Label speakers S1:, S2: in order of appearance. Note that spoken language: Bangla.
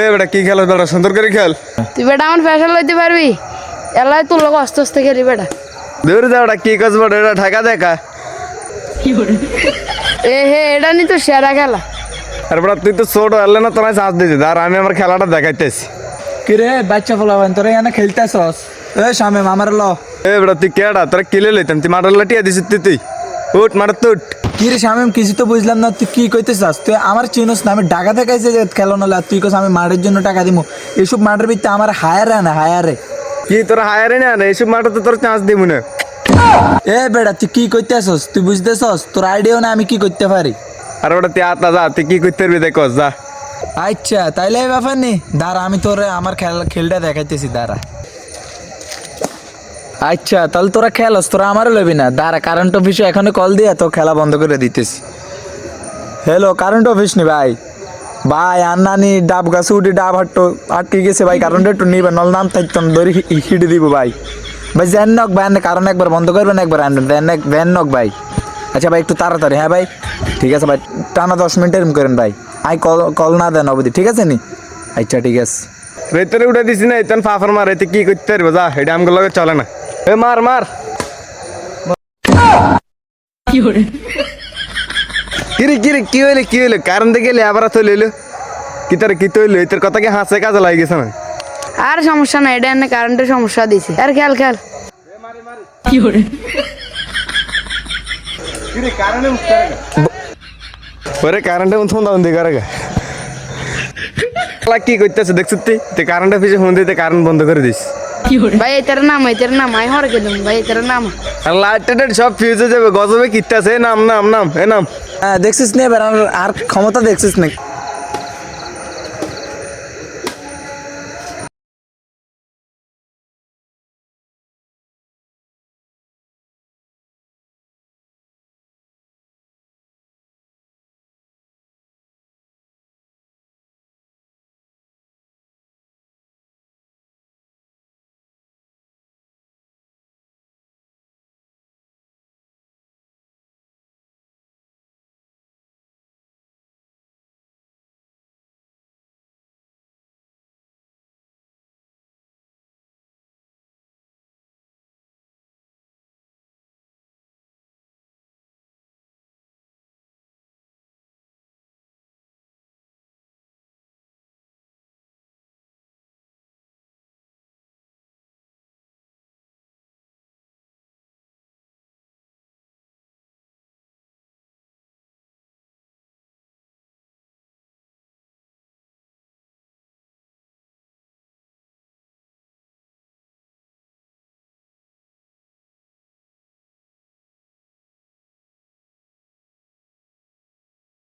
S1: এ বেটা কি খেল বেটা? সুন্দর করে খেল।
S2: তুই বেটা আমার ফ্যাশন লইতে পারবি? এলাই তোর লোক আস্তে আস্তে খেলি বেটা।
S1: দূর যা বেটা কি কাজ বেটা? এটা ঢাকা দেখা
S2: এ হে এটা নি তো সেরা খেলা।
S1: আর বেটা তুই তো ছোট হলে না তোমায় চান্স দিয়েছিস আর আমি আমার খেলাটা দেখাইতেছি।
S3: কিরে বাচ্চা ফলাবেন তোরা এখানে খেলতেছস? এ শামে মামার ল।
S1: এ বেটা তুই কেডা? তোরা কিলে লইতাম তুই মাটার লাটিয়া দিছিস তুই তুই। উঠ মাটার তুট
S3: কি রে শামিম কিছু তো বুঝলাম না তুই কি কইতে চাস তুই আমার চিনস না আমি টাকা দেখাইছে যে খেলো না আর তুই কস আমি মাঠের জন্য টাকা দিব এসব মাঠের ভিত্তি আমার হায়ারে না হায়ারে।
S1: কি তোরা হায়ারে না? এইসব মাঠে তো তোর চান্স দিব না।
S3: এ বেটা তুই কি কইতেছস? তুই বুঝতেছস? তোর আইডিয়াও না আমি কি করতে পারি।
S1: আর বেটা তুই আতা যা তুই কি করতে পারবি দেখো যা।
S3: আচ্ছা তাইলে এই ব্যাপার নেই। দাঁড়া আমি তোর আমার খেলা খেলটা দেখাইতেছি দাঁড়া। আচ্ছা তাহলে তোরা খেলস তোরা আমারও লবি না। দাঁড়া কারেন্ট অফিসে এখানে কল দিয়ে তো খেলা বন্ধ করে দিতেছি। হ্যালো কারেন্ট অফিস নি ভাই? ভাই আর নানি ডাব গাছে উঠি ডাব হাট্টো আটকে গেছে ভাই কারেন্ট একটু নিবে, নল নাম থাকতাম দড়ি হিটে দিব ভাই। ভাই জ্যান নক ভাই কারণ একবার বন্ধ করবেন একবার আনবেন ভ্যান ভ্যান নক ভাই। আচ্ছা ভাই, একটু তাড়াতাড়ি হ্যাঁ ভাই? ঠিক আছে ভাই, টানা দশ মিনিট এরম করেন ভাই। আই কল কল না দেন অবধি, ঠিক আছে নি? আচ্ছা ঠিক আছে।
S1: রেতরে উঠে দিছি না, এতন ফাফার মার এতে কি করতে পারব? যা, এটা আমগুলো চলে না। এ মার মার। কিরে কিরে কি হইলে কি হইলে? কারণ দেখে এলে আবার তো লইলো কি তোর কি তৈলো তোর কথা কি হাসে কাজে লাগে গেছে না
S2: আর সমস্যা নাই এটা এনে কারেন্টের সমস্যা দিছে। আর খেল খেল
S1: ওরে কারেন্টে ফোন দাও দিকে করে কি করতেছে? দেখছিস তুই? তুই কারেন্টের পিছিয়ে ফোন দিতে কারেন্ট বন্ধ করে দিস।
S2: ভাই এটার নাম এটার নাম আই হর গেলাম ভাই এটার নাম।
S1: সব ফিউজে যাবে গজবে কিত্তাছে নাম নাম নাম এ নাম।
S3: হ্যাঁ দেখছিস না এবার আর ক্ষমতা দেখছিস না?